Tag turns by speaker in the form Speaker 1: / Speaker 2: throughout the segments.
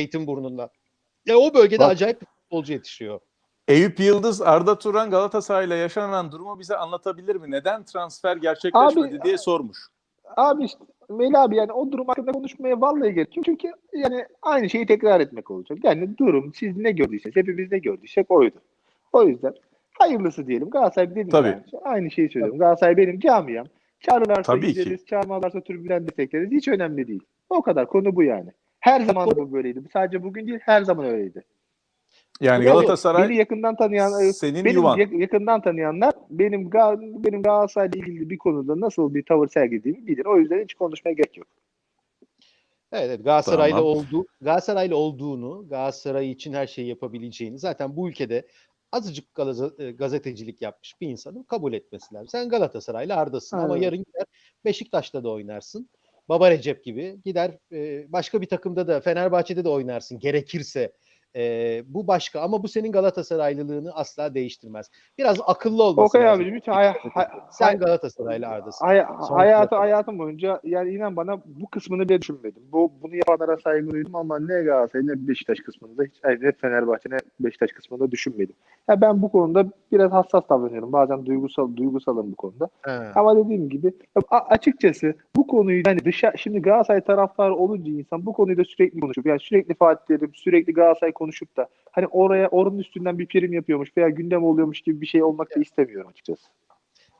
Speaker 1: Zeytinburnu'ndan. Ya o bölgede
Speaker 2: Bak-
Speaker 1: acayip bir futbolcu yetişiyor.
Speaker 3: Eyüp Yıldız, Arda Turan Galatasaray'la yaşanan durumu bize anlatabilir mi? Neden transfer gerçekleşmedi
Speaker 2: Abi-
Speaker 3: diye sormuş.
Speaker 2: Abi işte Melih abi yani o durum hakkında konuşmaya vallahi gerek yok. Çünkü yani aynı şeyi tekrar etmek olacak. Yani durum siz ne gördüyseniz hepimiz ne gördüysek oydu. O yüzden hayırlısı diyelim. Galatasaray dedim
Speaker 3: Tabii.
Speaker 2: yani. Aynı şeyi söylüyorum. Galatasaray benim camiam. Çağırırlarsa
Speaker 3: Tabii ki.
Speaker 2: gideriz, çağırmazlarsa tribünden destekleriz. Hiç önemli değil. O kadar. Konu bu yani. Her zaman bu böyleydi. Sadece bugün değil, her zaman öyleydi.
Speaker 3: Yani Galatasaray
Speaker 2: beni yakından tanıyan
Speaker 3: senin
Speaker 2: benim
Speaker 3: yuvan.
Speaker 2: yak- yakından tanıyanlar benim benim Galatasaray'la ilgili bir konuda nasıl bir tavır sergilediğimi bilir. O yüzden hiç konuşmaya gerek yok.
Speaker 1: Evet, evet Galatasaraylı
Speaker 3: Tamam.
Speaker 1: olduğu Galatasaraylı olduğunu, Galatasaray için her şeyi yapabileceğini zaten bu ülkede azıcık e, gazetecilik yapmış bir insanın kabul etmesi lazım. Sen Galatasaraylı Arda'sın ama
Speaker 2: Evet.
Speaker 1: yarın gider Beşiktaş'ta da oynarsın. Baba Recep gibi gider başka bir takımda da Fenerbahçe'de de oynarsın gerekirse. E, bu başka ama bu senin Galatasaraylılığını asla değiştirmez. Biraz akıllı olması
Speaker 2: Okay
Speaker 1: lazım.
Speaker 2: abicim hiç hay- hay-
Speaker 1: Sen Galatasaraylı Arda'sın.
Speaker 2: hay- hayatı hayatım boyunca yani inan bana bu kısmını bile düşünmedim. Bu bunu yapanlara saygı duydum ama ne Galatasaray ne Beşiktaş kısmında hiç ay, ne Fenerbahçe ne Beşiktaş kısmında düşünmedim. Ya ben bu konuda biraz hassas davranıyorum. Bazen duygusal duygusalım bu konuda.
Speaker 1: He.
Speaker 2: Ama dediğim gibi a- açıkçası bu konuyu yani dışa şimdi Galatasaray taraftarı olunca insan bu konuyu da sürekli konuşup yani sürekli Fatih Terim sürekli Galatasaray konuşup da hani oraya oranın üstünden bir prim yapıyormuş veya gündem oluyormuş gibi bir şey olmak da istemiyorum açıkçası.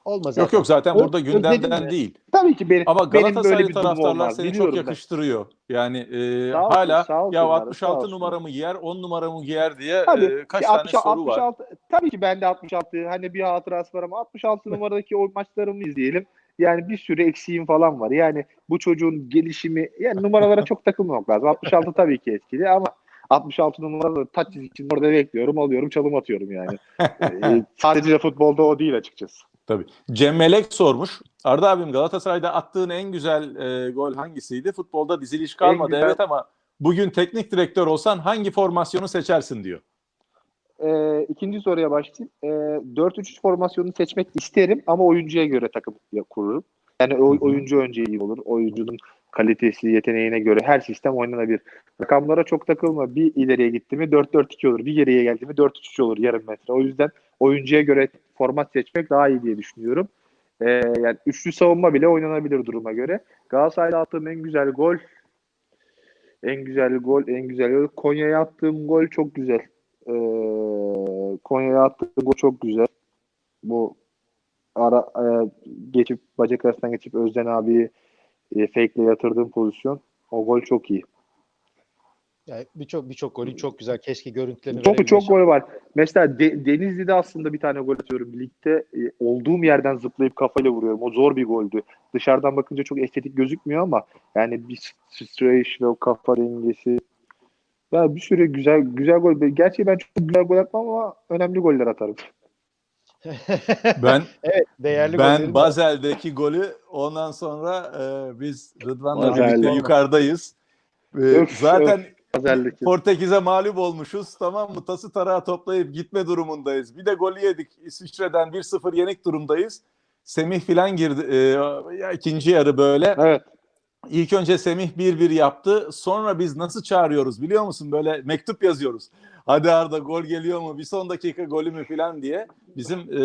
Speaker 1: Olmaz
Speaker 3: Yok yok zaten
Speaker 2: Ö-
Speaker 3: burada
Speaker 2: özledim
Speaker 3: gündemden
Speaker 2: de.
Speaker 3: değil.
Speaker 2: Tabii ki benim,
Speaker 3: Ama
Speaker 2: benim böyle
Speaker 3: Galatasaraylı
Speaker 2: bir durumum
Speaker 3: taraftarlar seni çok
Speaker 2: Biliyorum ben.
Speaker 3: yakıştırıyor. Yani e,
Speaker 2: Sağ olsun,
Speaker 3: hala
Speaker 2: sağ olsun
Speaker 3: ya
Speaker 2: onlara,
Speaker 3: 66
Speaker 2: sağ olsun.
Speaker 3: numaramı giyer, 10 numaramı giyer diye
Speaker 2: Tabii.
Speaker 3: e, kaç tane
Speaker 2: 60
Speaker 3: soru var.
Speaker 2: 66 tabii ki bende 66 hani bir hatırası var ama 66 numaradaki o maçlarımı izleyelim. Yani bir sürü eksiğim falan var. Yani bu çocuğun gelişimi yani numaralara çok takılmamak lazım. 66 tabii ki etkili ama 66 numarada taç için orada bekliyorum, alıyorum, çalım atıyorum yani. Ee, sadece futbolda o değil açıkçası.
Speaker 3: Tabii. Cem Melek sormuş. Arda abim Galatasaray'da attığın en güzel e, gol hangisiydi? Futbolda diziliş kalmadı
Speaker 2: güzel-
Speaker 3: evet ama bugün teknik direktör olsan hangi formasyonu seçersin diyor.
Speaker 2: Ee, ikinci soruya başlayayım. Ee, 4-3-3 formasyonunu seçmek isterim ama oyuncuya göre takım kururum. Yani o, oyuncu önce iyi olur. Oyuncunun kalitesi, yeteneğine göre her sistem oynanabilir. Rakamlara çok takılma. Bir ileriye gitti mi 4-4-2 olur. Bir geriye geldi mi 4-3-3 olur yarım metre. O yüzden oyuncuya göre format seçmek daha iyi diye düşünüyorum. Ee, yani üçlü savunma bile oynanabilir duruma göre. Galatasaray'da attığım en güzel gol en güzel gol, en güzel gol. Konya'ya attığım gol çok güzel. Ee, Konya'ya attığım gol çok güzel. Bu ara e, geçip bacak arasından geçip Özden abi e, fake'le yatırdığım pozisyon. O gol çok iyi.
Speaker 1: Yani birçok birçok golü çok güzel. Keşke görüntülerini
Speaker 2: Çok çok gol var. Mesela De- Denizli'de aslında bir tane gol atıyorum. Ligde e, olduğum yerden zıplayıp kafayla vuruyorum. O zor bir goldü. Dışarıdan bakınca çok estetik gözükmüyor ama yani bir ve o kafa dengesi ya bir sürü güzel güzel gol. Gerçi ben çok güzel gol atmam ama önemli goller atarım.
Speaker 3: Ben
Speaker 1: evet, değerli
Speaker 3: ben. Bazel'deki golü ondan sonra e, biz Rıdvan'la birlikte yukarıdayız. E,
Speaker 2: Öf,
Speaker 3: zaten
Speaker 2: Özellikle.
Speaker 3: Portekiz'e mağlup olmuşuz. Tamam mı? Tası tarağı toplayıp gitme durumundayız. Bir de golü yedik. İsviçre'den 1-0 yenik durumdayız. Semih filan girdi. E, ya ikinci yarı böyle.
Speaker 2: Evet.
Speaker 3: İlk önce Semih 1-1 yaptı. Sonra biz nasıl çağırıyoruz biliyor musun? Böyle mektup yazıyoruz. Hadi Arda gol geliyor mu? Bir son dakika golü mü filan diye. Bizim e,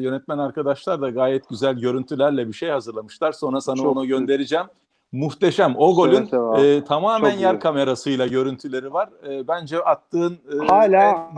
Speaker 3: yönetmen arkadaşlar da gayet güzel görüntülerle bir şey hazırlamışlar. Sonra sana
Speaker 2: Çok
Speaker 3: onu
Speaker 2: güzel.
Speaker 3: göndereceğim. Muhteşem. O golün
Speaker 2: abi.
Speaker 3: e, tamamen
Speaker 2: Çok
Speaker 3: yer
Speaker 2: güzel.
Speaker 3: kamerasıyla görüntüleri var. E, bence attığın e,
Speaker 2: Hala
Speaker 3: en